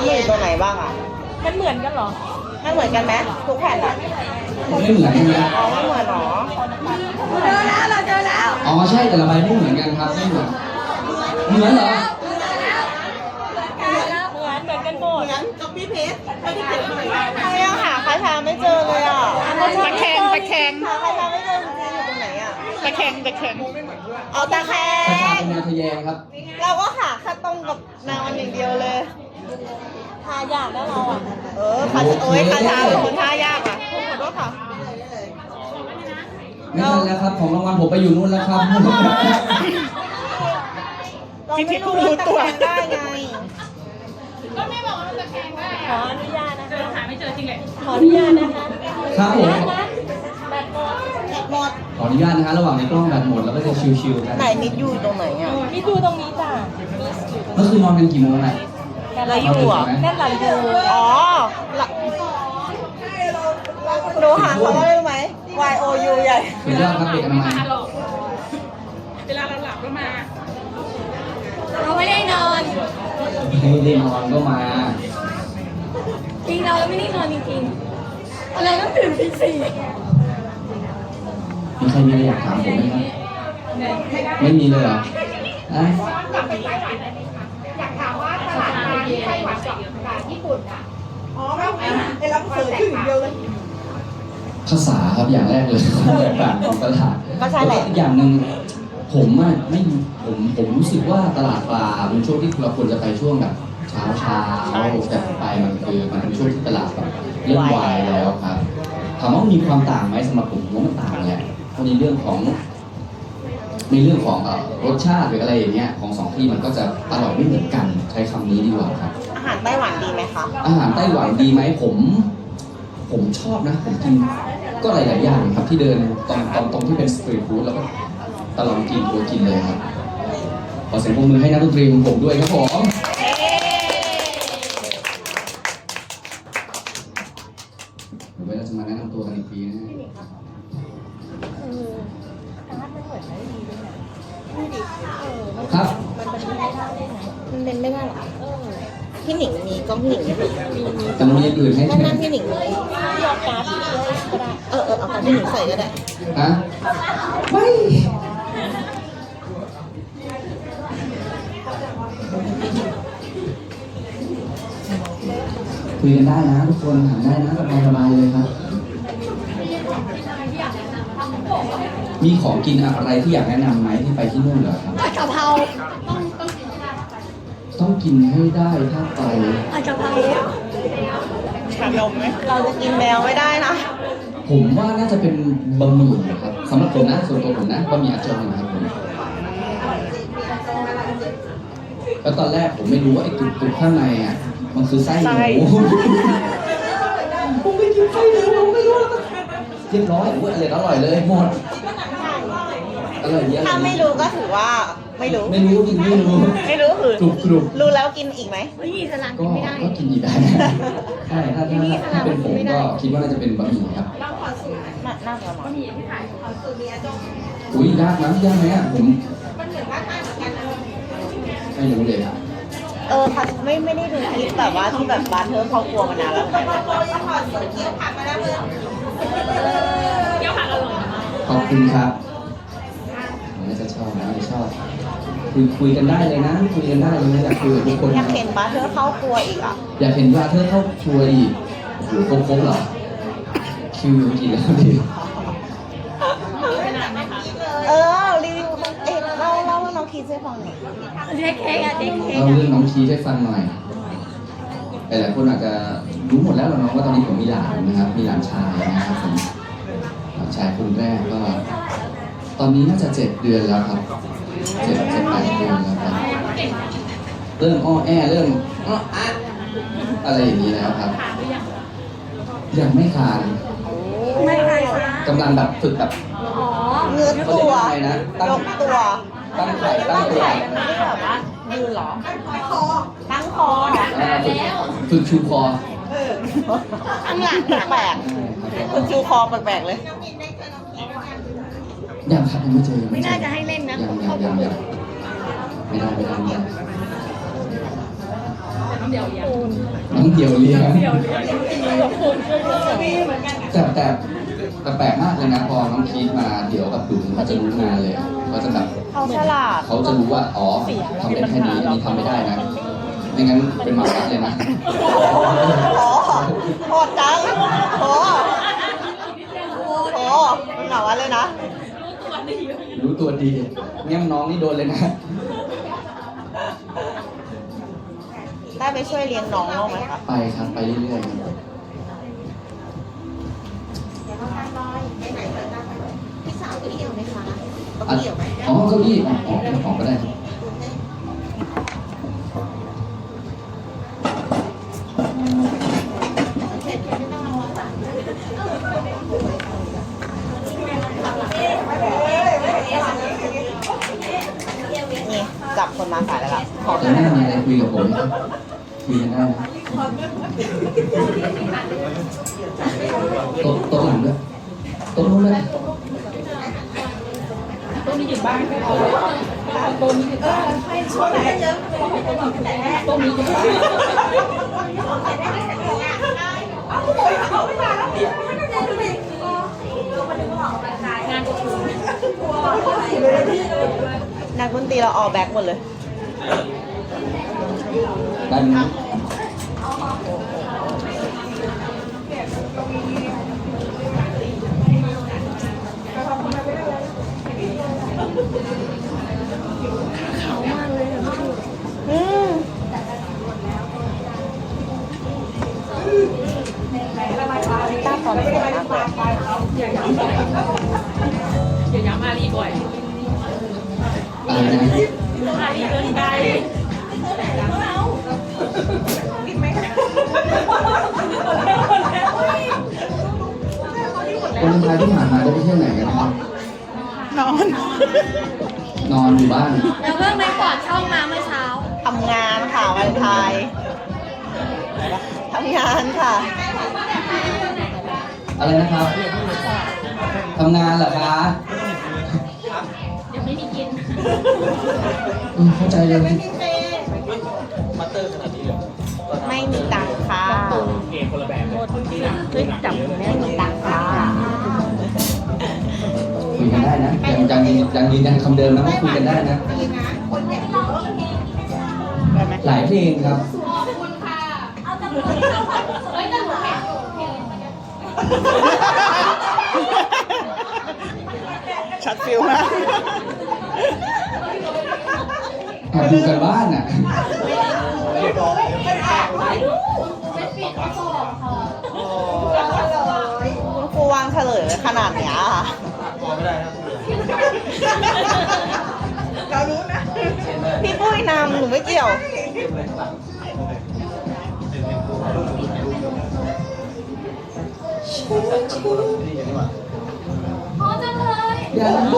มันอยู่ตรงไหนบ้างอะ มันเหมือนกันเหรอ มันเหมือนกันไหมทุกแผ่นอะไม่เหมือนใช่ไหมอ๋อไม่เหมือนหรอเจอแล้วเราเจอแล้ว อ๋อใช่แต่ละใบไม่เหมือนกันครับไม่เหมือน เหมือนเหรอ เหมือนเหมือนกันหมดงั้นก็พี่เพชรไม่ได้เก็บเลยใครยังหาคาถาไม่เจอเลยอะตะแคงตะแคงหาคาถาไม่เจอจริงๆอยู่ตรงไหนอะ ตะแคงตะแคงเอาตาแคคาถางเป็นแนวทะแยงครับ เราก็หาแค่ตรงกับนางมันอย่างเดียวเลย ทายากแล้วเราอะ เออคาโอ้ยคาถาเป็นคนท่ายากอะขอโทษค่ะไม่ทันแล้วครับ ของรางวัลผมไปอยู่นู่นแล้วครับ เราไม่รู้ว่าตะแคงได้ไงขออนุญาตนะคะ หาไม่เจอจริงเลยขออนุญาตนะคะครับผมแบตหมดหมดขออนุญาตนะฮะระหว่างในกล้องแบตหมดเราก็จะชิวๆกันไหนนิดอยู่ตรงไหนอะ นี่ดูตรงนี้จ้ะ เมื่อคืนนอนกันกี่โมงอะ เราอยู่เหรอแน่นหลังอยู่อ๋อละหนูหาเขาว่าได้ไหม Y O U ใหญ่ สุดยอดครับเด็กอนามัยเราไม่ได้นอนไม่ได้นอนก็มาจริงเราไม่ได้นอนจริงๆเราต้องตื่นตีสี่มีใครมีอะไรอยากถามผมไหมครับ ไม่มีเลยเหรออะ ภาษาครับอย่างแรกเลยความแตกต่างของตลาดภาษาไหนแล้วอีกอย่างหนึ่งผมอะไม่ผมผมรู้สึกว่าตลาดปลาเป็นช่วงที่เราควรจะไปช่วงแบบเช้าเช้าแต่ไปมันคือมันเป็นช่วงที่ตลาดแบบเริ่มวายแล้วครับถามว่ามีความต่างไหมสำหรับผมผมว่ามันต่างแหละเพราะในเรื่องของ ในเรื่องของเอ่อรสชาติหรืออะไรอย่างเงี้ยของสองที่มันก็จะอร่อยไม่เหมือนกันใช้คำนี้ดีกว่าครับ อาหารไต้หวันดีไหมคะ อาหารไต้หวันดีไหมผม ผมชอบนะผมกินก็หลาย ๆ อย่างครับที่เดินตรงตรงตรงที่เป็นสตรีทฟู้ดแล้วก็ตลอดกินตัวกินเลยครับขอเสียงปรบมือให้นักดนตรีของผมด้วยครับผม นะครับมันเป็นไม่ได้หรอเออพี่หนิงมีกล้องพี่หนิงไหมแต่มันมีอย่างอื่นให้นั่นใช่ไหมนั่นพี่หนิงเลยที่เอาการ์ดที่เยอะก็ได้เออเออเอาของพี่หนิงใส่ก็ได้ฮะไม่คุยกันได้นะทุกคนถามได้นะสบายสบายๆเลยครับ มีของกินอะไรที่อยากแนะนำไหมที่ไปที่นู่นเหรอครับ ผัดกะเพราต้องกินให้ได้ถ้าไปผัดกะเพราขนมไหมเราจะกินแมวไม่ได้นะ ผมว่าน่าจะเป็นบะหมี่ครับสำหรับผมนะส่วนตัวผมนะบะหมี่อาจารย์นะครับผมแล้วตอนแรกผมไม่รู้ว่าไอ้ตุกตุกข้างในอะมันคือไส้หไส้ มู ผมไม่กินไส้หมูผมไม่รู้แล้ว เรียบร้อยอุ้ยอร่อยอร่อยเลยหมดอร่อยเยอะถ้าไม่รู้ก็ถือว่าไม่รู้ ไม่รู้กินไม่รู้ ไม่รู้คือกรุบกรุบรู้แล้วกินอีกไหมไม่มีสลังก็กินไม่ได้ก็กินอีกได้ใช่ถ้าถ้าถ้าเป็นผมก็คิดว่าน่าจะเป็นบะหมี่ครับน่าน่าจะมาอุ้ยยากนะยากไหมอะผมไม่รู้เลยอะเออค่ะไม่ไม่ได้ดูคลิปแบบว่าที่แบบบาร์เทอร์เขากลัวมานานแล้ว เหมือนกันขอบคุณครับผมน่าจะชอบนะไม่ชอบคุยคุยกันได้เลยนะคุยกันได้เลยนะอยากคุยกับทุกคนอยานะกเห็นบาร์เทอร์เข้ากลัวอีกอะอยากเห็นว่าเธอเข้าครัวอีกโอ้โหโค้งๆเหรอคิวอยู่กี่แล้วดิเออรีวิวเอ๊ะเล่าเล่าให้น้องคิดให้ฟังหน่อยเด็กเค้กอะเด็กเค้กเอาอะเรื่องน้องคีให้ฟังหน่อย หลายๆคนอาจจะรู้หมดแล้วล่ะเนาะว่าตอนนี้ผมมีหลานนะครับ มีหลานชายนะครับผมหลานชายคนแรกก็ ตอนนี้น่าจะเจ็ดเดือนแล้วครับเจ็ดเจ็ดแปดเดือนแล้วครับเริ่มอ้อแอเริ่มอ้ออะอะไรอย่างนี้แล้วครับยังไม่คลานไม่ใครคะกำลังแบบฝึกแบบอ๋อเงื้อเขาตัเรียกวว่าอะไรนะตั้ง ยกตัว ตั้งไข่ตั้งตัวไม่ได้แบบว่ายืนเหรอ ตั้งคออ่าฝึกฝึกชูคอข้างหลังแปลกๆคุณชูคอแปลกๆเลย ยังครับยังไม่เจอยังไม่เจอน่าจะให้เล่นนะยังยังยังยังไม่ได้ไม่ได้ไม่ได้เดี๋ยงน้องเดียวเลี้ยงน้ำเดียวเลี้ยงกับคุณเหมือนกันแต่แต่ แต่แปลกมากเลยนะพอน้องคีดมาเดี๋ยวกับดุนเขาจะรู้งานเลยเขาจะแบบเขาฉลาดเขาจะรู้ว่าอ๋อทำได้แค่นี้อันนี้ทำไม่ได้นะไม่งั้นเป็นหมาวัดเลยนะโอ้โหดจังโอ้โหมันหนาวันเลยนะ รู้ตัวดีเนี่ยน้องนี่โดนเลยนะได้ไปช่วยเลี้ยงน้องบ้างไหมคะไปครับไปเรื่อยๆครับ พี่สาว เกี่ยวไหมคะอะเกี่ยวไหมอ๋อเก้าอี้อ๋ออ๋อเจ้าของก็ได้ครับเสร็จไม่ต้องรอสายนี่จับคนมาสายแล้วล่ะขอเดี๋ยวหน้ามีอะไรคุยกับผมไหมครับคุยกันได้นะโต๊ะโต๊ะหลังด้วยโต๊ะนู้นเลย ตัวนี้อยู่บ้านไม่พอตัวนี้อยู่บ้านตัวนี้อยู่บ้านนักดนตรีเราออแบ็กหมดเลย วันท้ายที่ผ่านมาได้ไปเที่ยวไหนกันนะครับ นอน นอนอยู่บ้าน แล้วเรื่องในปอดช่องมาเมื่อเช้า ทำงานค่ะวันไทยทำงานค่ะ อะไรนะครับ ทำงานเหรอคะเดี๋ยว ไม่มีกินอืมเข้าใจเลยไม่มีตังค์ค่ะช่วยจับแม่ไม่มีตังค์ค่ะคุยกันได้นะยังยังยังยืนยันคำเดิมนะว่าคุยกันได้นะได้ไหมหลายเพลงครับช็อต ฟิลมากแอบดูกันบ้านอะคุณครูวางเฉลยไว้ขนาดเนี้ยค่ะเรารู้นะ พี่ปุ้ยนำหนูไม่เกี่ยวพอ Yan.